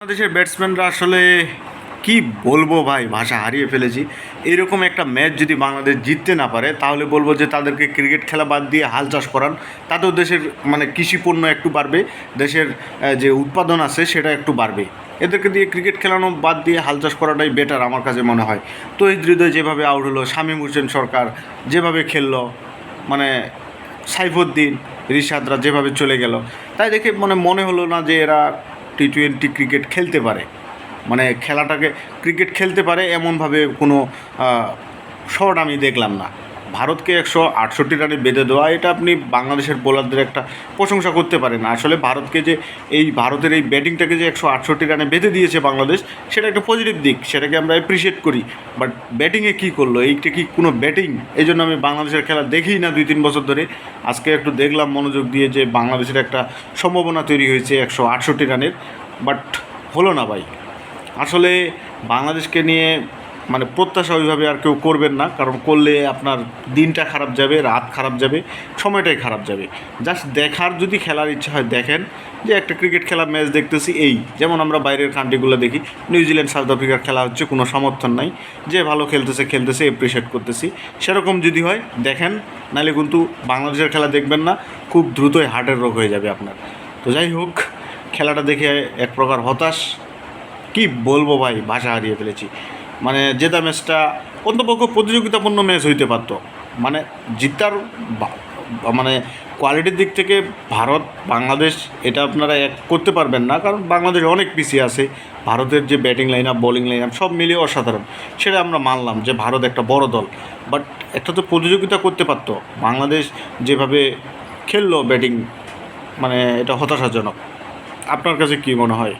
বাংলাদেশের ব্যাটসম্যানরা আসলে কি বলব ভাই? ভাষা হারিয়ে ফেলেছি। এরকম একটা ম্যাচ যদি বাংলাদেশ জিততে না পারে, তাহলে বলব যে তাদেরকে ক্রিকেট খেলা বাদ দিয়ে হাল চাষ করান। তাতেও দেশের মানে কৃষি পণ্য একটু বাড়বে, দেশের যে উৎপাদন আছে সেটা একটু বাড়বে। এদেরকে দিয়ে ক্রিকেট খেলানো বাদ দিয়ে হাল চাষ করাটাই বেটার আমার কাছে মনে হয়। তহিদ হৃদয় যেভাবে আউট হলো, শামীম হোসেন সরকার যেভাবে খেললো মানে সাইফুদ্দিন, রিশাদরা যেভাবে চলে গেল, তাই দেখে মানে মনে হলো না যে এরা টি টোয়েন্টি ক্রিকেট খেলতে পারে। মানে খেলাটাকে ক্রিকেট খেলতে পারে, এমনভাবে কোনো শট আমি দেখলাম না। ভারতকে একশো আটষট্টি রানে বেঁধে দেওয়া, এটা আপনি বাংলাদেশের বোলারদের একটা প্রশংসা করতে পারেন। আসলে ভারতকে যে এই, ভারতের এই ব্যাটিংটাকে যে একশো আটষট্টি রানে বেঁধে দিয়েছে বাংলাদেশ, সেটা একটা পজিটিভ দিক, সেটাকে আমরা অ্যাপ্রিসিয়েট করি। বাট ব্যাটিংয়ে কী করল? এইটা কি কোনো ব্যাটিং এই জন্য আমি বাংলাদেশের খেলা দেখি না দুই তিন বছর ধরে। আজকে একটু দেখলাম মনোযোগ দিয়ে যে বাংলাদেশের একটা সম্ভাবনা তৈরি হয়েছে একশো আটষট্টি রানের বাট হলো না ভাই। আসলে বাংলাদেশকে নিয়ে মানে প্রত্যাশা ওইভাবে আর কেউ করবেন না, কারণ করলে আপনার দিনটা খারাপ যাবে, রাত খারাপ যাবে, সময়টাই খারাপ যাবে। জাস্ট দেখার যদি খেলার ইচ্ছা হয়, দেখেন যে একটা ক্রিকেট খেলা ম্যাচ দেখতেছি এই, যেমন আমরা বাইরের কান্ট্রিগুলো দেখি নিউজিল্যান্ড সাউথ আফ্রিকার খেলা হচ্ছে, কোনো সমর্থন নাই। যে ভালো খেলতেছে খেলতেছে এপ্রিসিয়েট করতেছি। সেরকম যদি হয়, দেখেন নাহলে কিন্তু বাংলাদেশের খেলা দেখবেন না, খুব দ্রুতই হার্টের রোগ হয়ে যাবে আপনার। তো যাই হোক, খেলাটা দেখে এক প্রকার হতাশ। কি বলব ভাই, ভাষা হারিয়ে ফেলেছি। মানে জেতা ম্যাচটা অন্তপক্ষ প্রতিযোগিতাপূর্ণ ম্যাচ হইতে পারতো। মানে জিতার মানে কোয়ালিটির দিক থেকে ভারত, বাংলাদেশ এটা আপনারা এক করতে পারবেন না, কারণ বাংলাদেশ অনেক পিছিয়ে আছে। ভারতের যে batting line up bowling line up সব মিলিয়ে অসাধারণ। সেটা আমরা মানলাম যে ভারত একটা বড় দল। বাট একটা তো প্রতিযোগিতা করতে পারতো। বাংলাদেশ যেভাবে খেললো ব্যাটিং মানে এটা হতাশাজনক। আপনার কাছে কী মনে হয়?